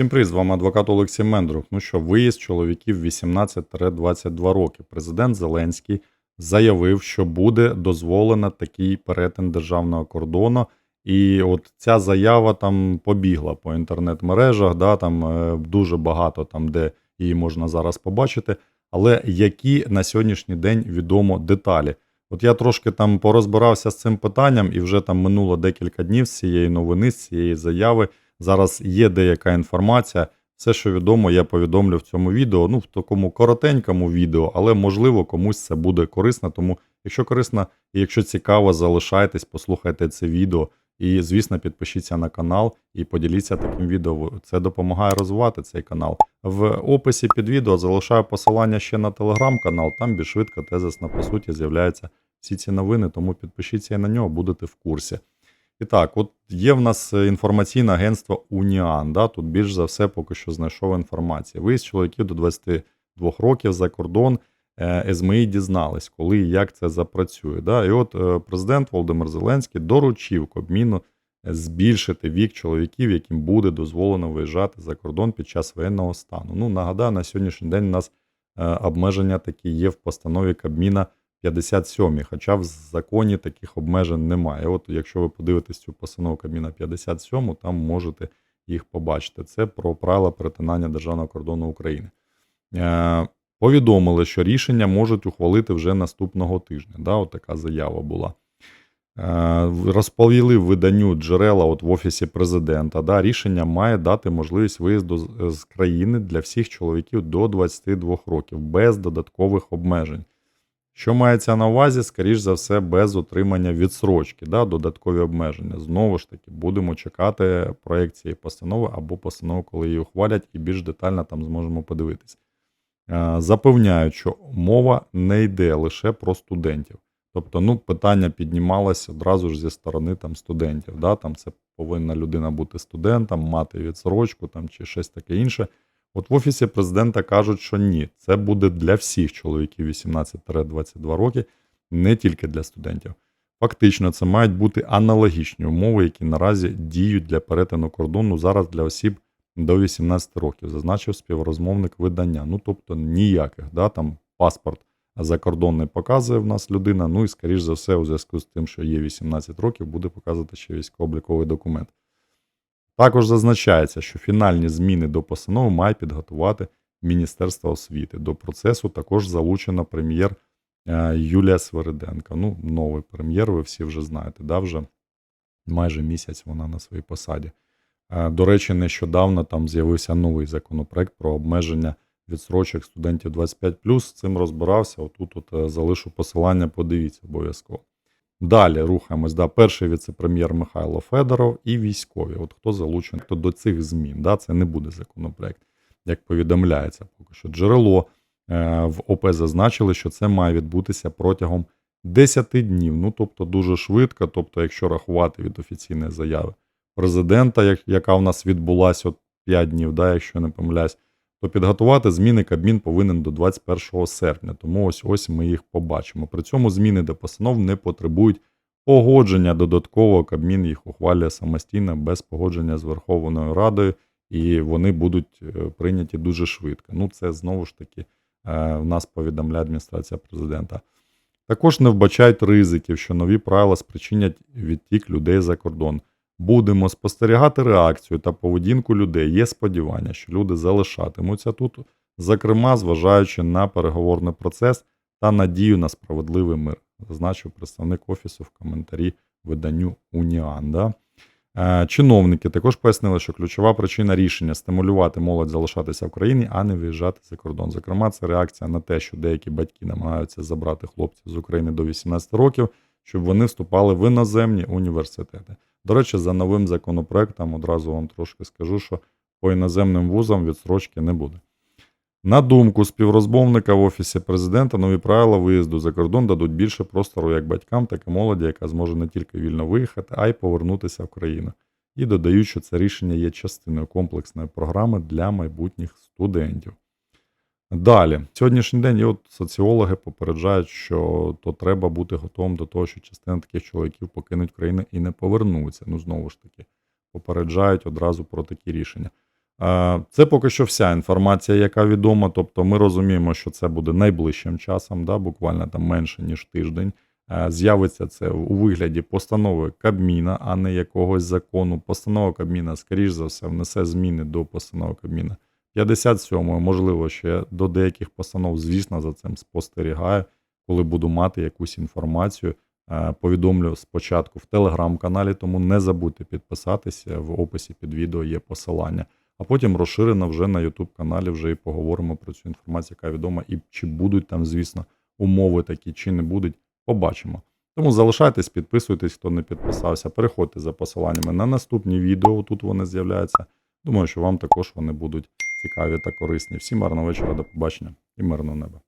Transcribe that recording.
Всім привіт, з вами адвокат Олексій Мендрух. Ну що, виїзд чоловіків 18-22 роки. Президент Зеленський заявив, що буде дозволено такий перетин державного кордону. І от ця заява там побігла по інтернет-мережах, да, там е, дуже багато там, де її можна зараз побачити. Але які на сьогоднішній день відомо деталі? От я трошки там порозбирався з цим питанням, і вже там минуло декілька днів з цієї новини, з цієї заяви. Зараз є деяка інформація. Все, що відомо, я повідомлю в цьому відео. Ну, в такому коротенькому відео, але можливо комусь це буде корисно. Тому, якщо корисно і якщо цікаво, залишайтесь, послухайте це відео. І, звісно, підпишіться на канал і поділіться таким відео. Це допомагає розвивати цей канал. В описі під відео залишаю посилання ще на телеграм-канал. Там більш швидко тезисно, по суті, з'являються всі ці новини, тому підпишіться і на нього, будете в курсі. І так, от є в нас е, інформаційне агентство Уніан. Да? Тут більш за все поки що знайшов інформацію. Виїзд чоловіків до 22 років за кордон. е, СМІ дізнались, коли і як це запрацює. Да? І от е, президент Володимир Зеленський доручив Кабміну збільшити вік чоловіків, яким буде дозволено виїжджати за кордон під час воєнного стану. Ну, нагадаю, на сьогоднішній день у нас обмеження такі є в постанові Кабміна 57, хоча в законі таких обмежень немає. От якщо ви подивитесь цю постанову Кабміна 57, там можете їх побачити. Це про правила перетинання державного кордону України. Е, повідомили, що рішення можуть ухвалити вже наступного тижня. Да, от така заява була. Е, розповіли виданню джерела от в офісі президента. Да, рішення має дати можливість виїзду з, з країни для всіх чоловіків до 22 років без додаткових обмежень. Що мається на увазі, скоріш за все, без отримання відсрочки, да, додаткові обмеження. Знову ж таки, будемо чекати проєкт цієї постанови або постанови, коли її ухвалять, і більш детально там зможемо подивитися. Е, Запевняють, що мова не йде лише про студентів. Тобто, ну, питання піднімалося одразу ж зі сторони там, студентів. Да? Там це повинна людина бути студентом, мати відсрочку там, чи щось таке інше. От в офісі президента кажуть, що ні, це буде для всіх чоловіків 18-22 роки, не тільки для студентів. Фактично, це мають бути аналогічні умови, які наразі діють для перетину кордону зараз для осіб до 18 років, зазначив співрозмовник видання. Ну тобто ніяких, да, там паспорт закордонний показує в нас людина. Ну і скоріш за все, у зв'язку з тим, що є 18 років, буде показувати ще військово-обліковий документ. Також зазначається, що фінальні зміни до постанови має підготувати Міністерство освіти. До процесу також залучена прем'єр е, Юлія Свериденко. Ну, новий прем'єр, ви всі вже знаєте, да, вже майже місяць вона на своїй посаді. Е, До речі, нещодавно там з'явився новий законопроект про обмеження відсрочок студентів 25 З цим розбирався. Отут от е, залишу посилання, подивіться обов'язково. Далі рухаємось. Да, перший віце-прем'єр Михайло Федоров і військові. От хто залучений хто до цих змін. Да, Це не буде законопроект, як повідомляється. Поки що джерело е, в ОП зазначили, що це має відбутися протягом 10 днів. Ну тобто дуже швидко. Тобто, якщо рахувати від офіційної заяви президента, як, яка в нас відбулася от 5 днів, да, якщо не помиляюсь, то підготувати зміни Кабмін повинен до 21 серпня. Тому ось ось ми їх побачимо. При цьому зміни до постанов не потребують погодження додаткового. Кабмін їх ухвалює самостійно без погодження з Верховною Радою, і вони будуть е, прийняті дуже швидко. Ну, це знову ж таки е, в нас повідомляє адміністрація президента. Також не вбачають ризиків, що нові правила спричинять відтік людей за кордон. Будемо спостерігати реакцію та поведінку людей. Є сподівання, що люди залишатимуться тут, зокрема, зважаючи на переговорний процес та надію на справедливий мир, зазначив представник офісу в коментарі виданню Уніан. Да? Е, Чиновники також пояснили, що ключова причина рішення стимулювати молодь залишатися в країні, а не виїжджати за кордон. Зокрема, це реакція на те, що деякі батьки намагаються забрати хлопців з України до 18 років, щоб вони вступали в іноземні університети. До речі, за новим законопроектом одразу вам трошки скажу, що по іноземним вузам відсрочки не буде. На думку співрозмовника в Офісі президента, нові правила виїзду за кордон дадуть більше простору як батькам, так і молоді, яка зможе не тільки вільно виїхати, а й повернутися в країну. І додають, що це рішення є частиною комплексної програми для майбутніх студентів. Далі, сьогоднішній день і от соціологи попереджають, що то треба бути готовим до того, що частина таких чоловіків покинуть країну і не повернуться. Ну, знову ж таки, попереджають одразу про такі рішення. Е, Це поки що вся інформація, яка відома. Тобто ми розуміємо, що це буде найближчим часом, да, буквально там менше ніж тиждень. Е, З'явиться це у вигляді постанови Кабміна, а не якогось закону. Постанова Кабміна, скоріш за все, внесе зміни до постанови Кабміна. 57-ї, можливо, ще до деяких постанов, звісно, за цим спостерігаю. Коли буду мати якусь інформацію, е, повідомлю спочатку в телеграм-каналі, тому не забудьте підписатися. В описі під відео є посилання. А потім розширено вже на YouTube каналі вже і поговоримо про цю інформацію, яка відома, і чи будуть там, звісно, умови такі, чи не будуть, побачимо. Тому залишайтесь, підписуйтесь, хто не підписався. Переходьте за посиланнями на наступні відео. Тут вони з'являються. Думаю, що вам також вони будуть цікаві та корисні. Всім гарного вечора, до побачення і мирного неба.